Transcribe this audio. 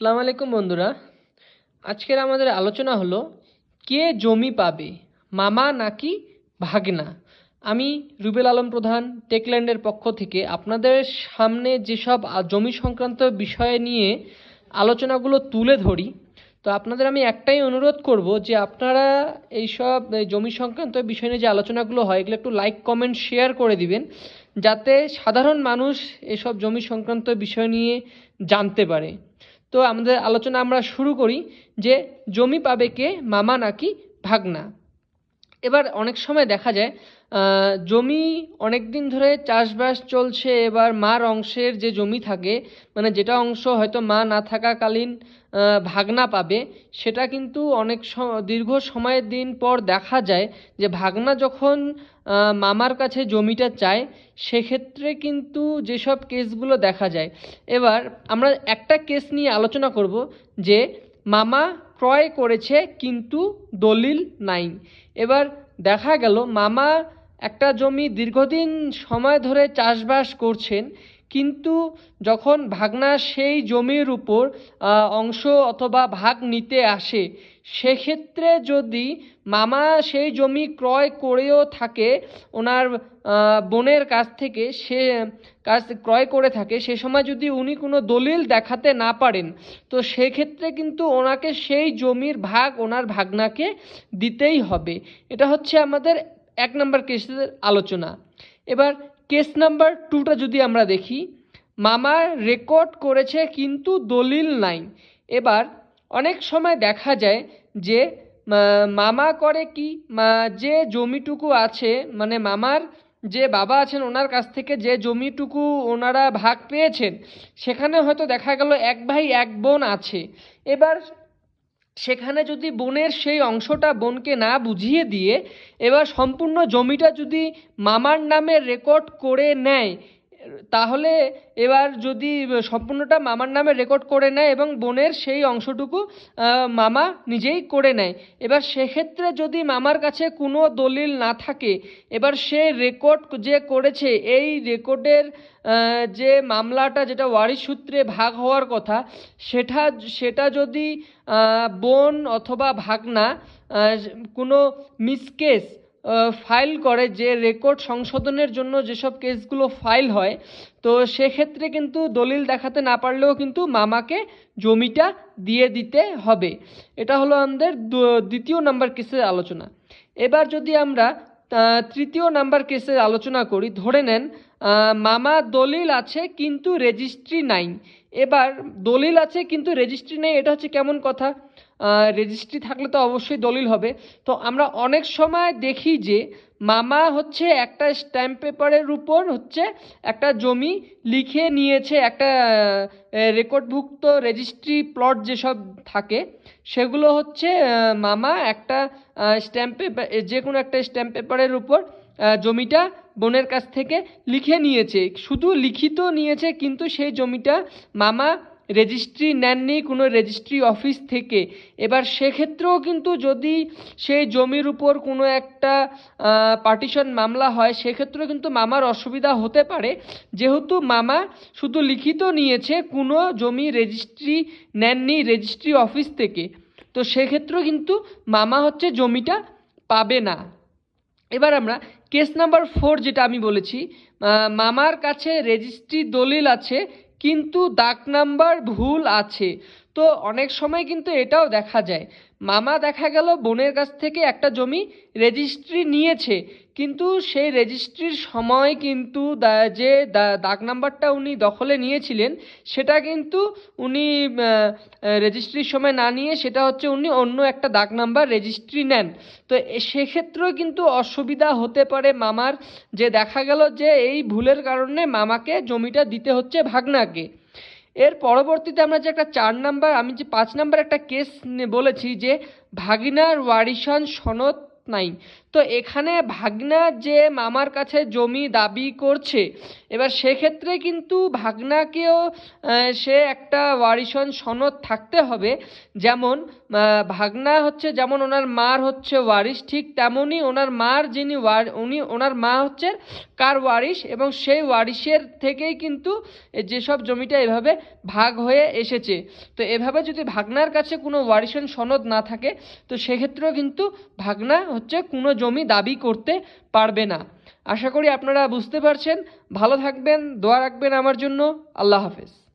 আসসালামু আলাইকুম বন্ধুরা। আজকের আমাদের আলোচনা হলো, কে জমি পাবে, মামা নাকি ভাগনা? আমি রুবেল আলম প্রধান টেকল্যান্ডের পক্ষ থেকে আপনাদের সামনে যেসব জমি সংক্রান্ত বিষয় নিয়ে আলোচনাগুলো তুলে ধরি। তো আপনাদের আমি একটাই অনুরোধ করব যে আপনারা এইসব, এই জমি সংক্রান্ত বিষয় নিয়ে যে আলোচনাগুলো হয়, এগুলো একটু লাইক কমেন্ট শেয়ার করে দিবেন। যাতে সাধারণ মানুষ এসব জমি সংক্রান্ত বিষয় নিয়ে জানতে পারে। তো আমাদের আলোচনা আমরা শুরু করি যে জমি পাবে কে, মামা নাকি ভাগনা। এবার অনেক সময় দেখা যায় জমি অনেক দিন ধরে চাষবাস চলছে, এবার মার অংশের যে জমি থাকে মানে যেটা অংশ হয়তো মা না থাকাকালীন ভাগনা পাবে, সেটা কিন্তু অনেক দীর্ঘ সময়ের দিন পর দেখা যায় যে ভাগনা যখন মামার কাছে জমিটা চায়, সেক্ষেত্রে কিন্তু যেসব কেসগুলো দেখা যায়। এবার আমরা একটা কেস নিয়ে আলোচনা করব যে মামা ক্রয় করেছে কিন্তু দলিল নাই। এবার দেখা গেল মামা একটা জমি দীর্ঘদিন সময় ধরে চাষবাস করছেন, কিন্তু যখন ভাগনা সেই জমির উপর অংশ অথবা ভাগ নিতে আসে, সেক্ষেত্রে যদি মামা সেই জমি ক্রয় করেও থাকে, ওনার বোনের কাছ থেকে সে, কাছ, ক্রয় করে থাকে, সে সময় যদি উনি কোনো দলিল দেখাতে না পারেন, তো সেক্ষেত্রে কিন্তু ওনাকে সেই জমির ভাগ ওনার ভাগনাকে দিতেই হবে। এটা হচ্ছে আমাদের এক নম্বর কেসের আলোচনা। এবার কেস নাম্বার টুটা যদি আমরা দেখি, মামা রেকর্ড করেছে কিন্তু দলিল নাই। এবার অনেক সময় দেখা যায় যে মামা করে কি যে জমিটুকু আছে মানে মামার যে বাবা আছেন ওনার কাছ থেকে যে জমিটুকু ওনারা ভাগ পেয়েছেন, সেখানে হয়তো দেখা গেল এক ভাই, এক বোন আছে। এবার সেখানে যদি বোনের সেই অংশটা বোনকে না বুঝিয়ে দিয়ে, এবার সম্পূর্ণ জমিটা যদি মামার নামে রেকর্ড করে নেয় তাহলে এবার যদি সম্পূর্ণটা মামার নামে রেকর্ড করে নেয় এবং বোনের সেই অংশটুকু মামা নিজেই করে নেয়। এবার সেক্ষেত্রে যদি মামার কাছে কোনো দলিল না থাকে, এবার সে রেকর্ড যে করেছে, এই রেকর্ডের যে মামলাটা যেটা ওয়ারিশ সূত্রে ভাগ হওয়ার কথা, সেটা সেটা যদি বোন অথবা ভাগনা কোনো মিসকেস ফাইল করে যে রেকর্ড সংশোধনের জন্য যেসব কেসগুলো ফাইল হয়, তো সেক্ষেত্রে কিন্তু দলিল দেখাতে না পারলেও কিন্তু মামাকে জমিটা দিয়ে দিতে হবে। এটা হলো আমাদের দ্বিতীয় নাম্বার কেসের আলোচনা। এবার যদি আমরা তৃতীয় নাম্বার কেসের আলোচনা করি, ধরে নেন মামা দলিল আছে কিন্তু রেজিস্ট্রি নাই। এবার দলিল আছে, কিন্তু রেজিস্ট্রি নেই, এটা হচ্ছে কেমন কথা? রেজিস্ট্রি থাকলে তো অবশ্যই দলিল হবে। তো আমরা অনেক সময় দেখি যে মামা হচ্ছে একটা স্ট্যাম্প পেপারের উপর হচ্ছে একটা জমি লিখে নিয়েছে, একটা রেকর্ডভুক্ত রেজিস্ট্রি প্লট যেসব থাকে, সেগুলো হচ্ছে মামা একটা স্ট্যাম্প পেপার যে কোনো একটা স্ট্যাম্প পেপারের উপর জমিটা বোনের কাছ থেকে লিখে নিয়েছে। শুধু লিখিত নিয়েছে, কিন্তু সেই জমিটা মামা রেজিস্ট্রি নেননি কোনো রেজিস্ট্রি অফিস থেকে। এবার সেক্ষেত্রেও কিন্তু যদি সেই জমির উপর কোনো একটা পার্টিশন মামলা হয়, সেক্ষেত্রেও কিন্তু মামার অসুবিধা হতে পারে। যেহেতু মামা শুধু লিখিত নিয়েছে, কোনো জমি রেজিস্ট্রি নেননি রেজিস্ট্রি অফিস থেকে। তো সেক্ষেত্রেও কিন্তু মামা হচ্ছে জমিটা পাবে না। এবার আমরা কেস নাম্বার ফোর যেটা আমি বলেছি মামার কাছে রেজিস্ট্রি দলিল আছে, কিন্তু দাগ নাম্বার ভুল আছে। তো অনেক সময় কিন্তু এটাও দেখা যায়। মামা দেখা গেল বোনের কাছ থেকে একটা জমি রেজিস্ট্রি নিয়েছে। কিন্তু সেই রেজিস্ট্রির সময় কিন্তু যে দাগ নাম্বারটা উনি দখলে নিয়েছিলেন, সেটা কিন্তু উনি রেজিস্ট্রির সময় না নিয়ে সেটা হচ্ছে উনি অন্য একটা দাগ নাম্বার রেজিস্ট্রি নেন। তো সেক্ষেত্রেও কিন্তু অসুবিধা হতে পারে মামার যে দেখা গেল যে এই ভুলের কারণে মামাকে জমিটা দিতে হচ্ছে ভাগনাকে। এর পরবর্তীতে আমরা যে একটা চার নাম্বার, আমি যে পাঁচ নাম্বার একটা কেস বলেছি যে ভাগিনার ওয়ারিশান সনদ নাই। তো এখানে ভাগনা যে মামার কাছে জমি দাবি করছে, এবার সেক্ষেত্রে কিন্তু ভাগনাকেও সে একটা ওয়ারিশন সনদ থাকতে হবে। যেমন ভাগনা হচ্ছে যেমন ওনার মার হচ্ছে ওয়ারিশ, ঠিক তেমনই ওনার মার যিনি উনি ওনার মা হচ্ছে কার ওয়ারিশ, এবং সেই ওয়ারিশের থেকেই কিন্তু যেসব জমিটা এভাবে ভাগ হয়ে এসেছে। তো এভাবে যদি ভাগনার কাছে কোনো ওয়ারিশন সনদ না থাকে, তো সেক্ষেত্রেও কিন্তু ভাগনা হচ্ছে কোনো জমি দাবি করতে পারবে না। আশা করি আপনারা বুঝতে পারছেন। ভালো থাকবেন, দোয়া রাখবেন আমার জন্য। আল্লাহ হাফেজ।